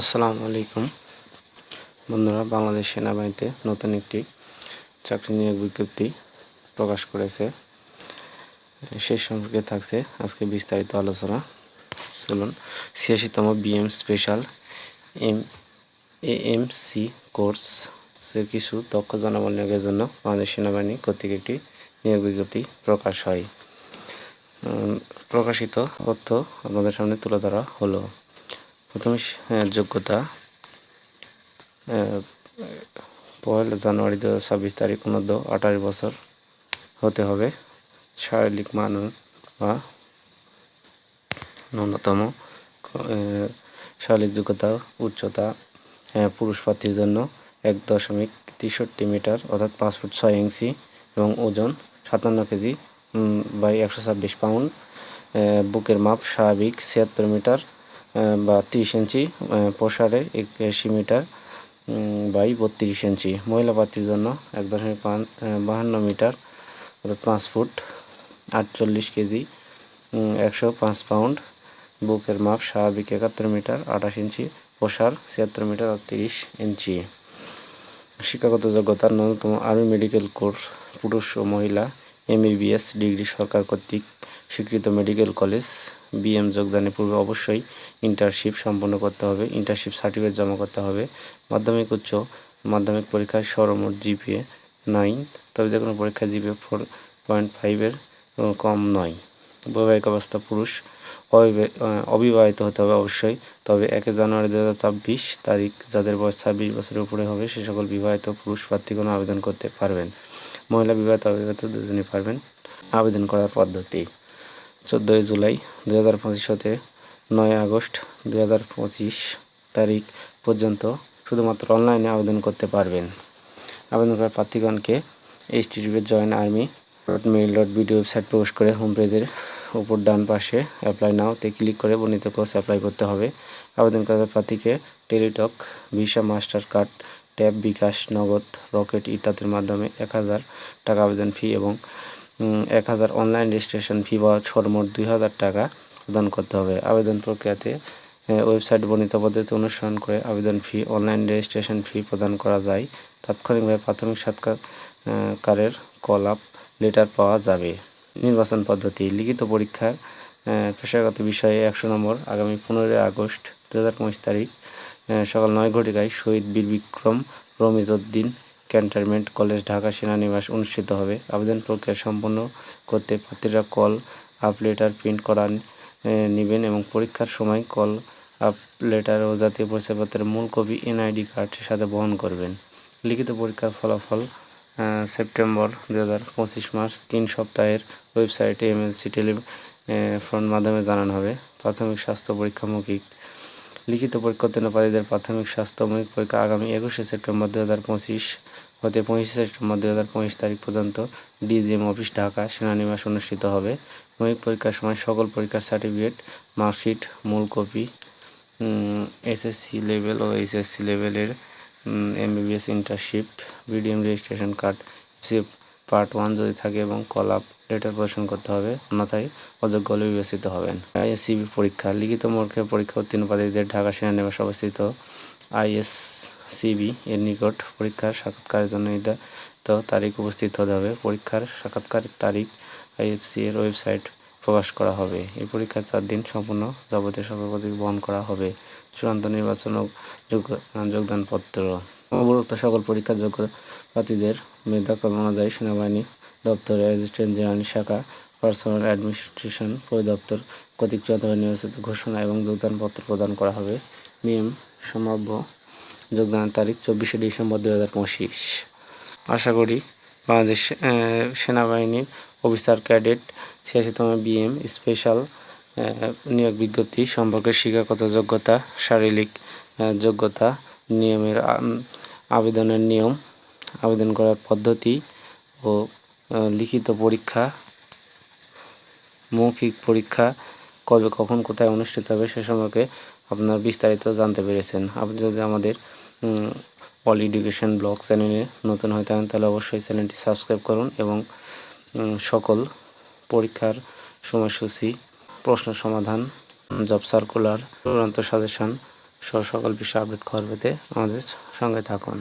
আসসালামু আলাইকুম। বন্ধুরা, বাংলাদেশ সেনাবাহিনীতে নতুন একটি চাকরি নিয়োগ বিজ্ঞপ্তি প্রকাশ করেছে। সেই সম্পর্কে থাকছে আজকে বিস্তারিত আলোচনা। চলুন, ছিয়াশিতম BM special M M C course কিছু দক্ষ জনবল নিয়োগের জন্য বাংলাদেশ সেনাবাহিনী কর্তৃক একটি নিয়োগ বিজ্ঞপ্তি প্রকাশ হয়। প্রকাশিত তথ্য আপনাদের সামনে তুলে ধরা হলো। প্রথমে যোগ্যতা। পয়লা জানুয়ারি দু হাজার ছাব্বিশ তারিখ অনুদ্ধ আঠারো বছর হতে হবে। শারীরিক মান বা ন্যূনতম শারীরিক যোগ্যতা, উচ্চতা পুরুষ প্রার্থীর জন্য এক দশমিক তেষট্টি মিটার অর্থাৎ পাঁচ ফুট ছয় ইঞ্চি এবং ওজন সাতান্ন কেজি বাই একশো ছাব্বিশ পাউন্ড। বুকের মাপ স্বাভাবিক ছিয়াত্তর মিটার বা তিরিশ ইঞ্চি প্রসারে একাশি মিটার বাই বত্রিশ ইঞ্চি। মহিলা প্রার্থীর জন্য এক দশমিক বাহান্ন মিটার, অর্থাৎ পাঁচ ফুট, আটচল্লিশ কেজি একশো পাঁচ পাউন্ড। বুকের মাপ স্বাভাবিক একাত্তর মিটার, আঠাশ ইঞ্চি, প্রসার ছিয়াত্তর মিটার আর তিরিশ ইঞ্চি। শিক্ষাগত যোগ্যতার ন্যূনতম আর্মি মেডিকেল কোর্স পুরুষ ও মহিলা এমবিবিএস ডিগ্রি সরকার কর্তৃক স্বীকৃত মেডিকেল কলেজ বিএম যোগদানের পূর্বে অবশ্যই ইন্টার্নশিপ সম্পন্ন করতে হবে ইন্টার্নশিপ সার্টিফিকেট জমা করতে হবে, মাধ্যমিক, উচ্চ মাধ্যমিক পরীক্ষায় সর্বমোট জিপিএ নাইন তবে যে কোনো পরীক্ষায় জিপিএ ফোর পয়েন্ট ফাইভের কম নয়। বৈবাহিক অবস্থা পুরুষ অবিবাহিত হতে হবে অবশ্যই, তবে একে জানুয়ারি দু হাজার ছাব্বিশ তারিখ যাদের বয়স ছাব্বিশ বছরের উপরে হবে, সে সকল বিবাহিত পুরুষ প্রার্থীগণ আবেদন করতে পারবেন। মহিলা বিবাহিত অবিবাহিত দুজনই পারবেন আবেদন করার পদ্ধতি। চোদ্দোই জুলাই দু হাজার পঁচিশ হতে নয় আগস্ট দু হাজার পঁচিশ তারিখ পর্যন্ত শুধুমাত্র অনলাইনে আবেদন করতে পারবেন। আবেদন করার প্রার্থীগণকে H TV join army dot mail dot BD website প্রবেশ করে হোম পেজের উপর ডান পাশে অ্যাপ্লাই নাওতে ক্লিক করে বর্ণিত কোর্স অ্যাপ্লাই করতে হবে। আবেদন করার প্রার্থীকে Teletalk, Visa, Mastercard tab, bKash, Nagad, Rocket ইত্যাদির মাধ্যমে এক হাজার টাকা আবেদন ফি এবং এক হাজার অনলাইন রেজিস্ট্রেশন ফি বা সর্বমোট দুই হাজার টাকা প্রদান করতে হবে। আবেদন প্রক্রিয়াতে ওয়েবসাইট বর্ণিত পদ্ধতি অনুসরণ করে আবেদন ফি, অনলাইন রেজিস্ট্রেশন ফি প্রদান করা যায়। তাৎক্ষণিকভাবে প্রাথমিক সাক্ষাৎকারের কল আপ লেটার পাওয়া যাবে। নির্বাচন পদ্ধতি, লিখিত পরীক্ষার পেশাগত বিষয়ে একশো নম্বর আগামী পনেরোই আগস্ট দু হাজার পঁচিশ তারিখ সকাল নয় ঘটিকায় শহীদ বীর বিক্রম রমিজউদ্দিন ক্যান্টনমেন্ট কলেজ ঢাকা সেনানিবাস অনুষ্ঠিত হবে। আবেদন প্রক্রিয়া সম্পন্ন করতে প্রার্থীরা কল আপ লেটার প্রিন্ট করা নেবেন এবং পরীক্ষার সময় কল আপ লেটার ও জাতীয় পরিচয়পত্রের মূল কপি, এনআইডি কার্ডের সাথে বহন করবেন। লিখিত পরীক্ষার ফলাফল সেপ্টেম্বর দু হাজার পঁচিশ মার্চ, তিন সপ্তাহের ওয়েবসাইটে এমএলসি টেলি টেলিফোন মাধ্যমে জানানো হবে। প্রাথমিক স্বাস্থ্য পরীক্ষা মৌখিক। লিখিত প্রার্থীদের প্রাথমিক স্বাস্থ্য মৌখিক পরীক্ষা আগামী একুশে সেপ্টেম্বর দু হাজার পঁচিশ হতে পঁচিশে সেপ্টেম্বর দু হাজার পঁচিশ তারিখ পর্যন্ত ডিজিএম অফিস ঢাকা সেনানিবাস অনুষ্ঠিত হবে। মৌখিক পরীক্ষার সময় সকল পরীক্ষার সার্টিফিকেট, মার্কশিট, মূল কপি এসএসসি লেভেল ও এইচএসসি লেভেলের MBBS internship BDM registration card part one যদি থাকে এবং কল আপ লেটার প্রদর্শন করতে হবে, অন্যথায় অযোগ্য হলে বিবেচিত হবেন। আইএসসিবি পরীক্ষা, লিখিত মৌখিক পরীক্ষা উত্তীর্ণ প্রার্থীদের ঢাকা সেনানিবাস অবস্থিত আইএসসিবি এর নিকট পরীক্ষার সাক্ষাৎকারের জন্য নির্ধারিত তারিখ উপস্থিত হতে হবে। পরীক্ষার সাক্ষাৎকারের তারিখ আইএফসি এর ওয়েবসাইট প্রকাশ করা হবে। এই পরীক্ষার চার দিন সম্পূর্ণ যাবতীয় সকল বহন করা হবে। চূড়ান্ত নির্বাচন যোগদানপত্র। উপরোক্ত সকল পরীক্ষার যোগ্য প্রার্থীদের মেধাক্রম অনুযায়ী সেনাবাহিনী দপ্তরের অ্যাসিস্ট্যান্ট জেনারেল শাখা, পার্সোনাল অ্যাডমিনিস্ট্রেশন পরিদপ্তর কর্তৃক চূড়ান্তভাবে নির্বাচিত ঘোষণা এবং যোগদানপত্র প্রদান করা হবে। নিয়ম সম্ভাব্য যোগদানের তারিখ চব্বিশে ডিসেম্বর দু হাজার পঁচিশ। আশা করি বাংলাদেশ সেনাবাহিনীর অফিসার ক্যাডেট ছিয়াশিতম বিএম স্পেশাল নিয়োগ বিজ্ঞপ্তি সম্পর্কে শিক্ষাগত যোগ্যতা, শারীরিক যোগ্যতা, নিয়মের আবেদনের নিয়ম আবেদন করার পদ্ধতি ও লিখিত পরীক্ষা, মৌখিক পরীক্ষা কবে, কখন, কোথায় অনুষ্ঠিত হবে সে সম্পর্কে আপনার বিস্তারিত জানতে পেরেছেন। আপনি যদি আমাদের অল এডুকেশন ব্লগ চ্যানেলে নতুন হয়ে থাকেন, তাহলে অবশ্যই চ্যানেলটি সাবস্ক্রাইব করুন এবং সকল পরীক্ষার সময়সূচি, প্রশ্ন সমাধান, জব সার্কুলার, চূড়ান্ত সাজেশান সহ সকল বিষয় আপডেট খবর পেতে আমাদের সঙ্গে থাকুন।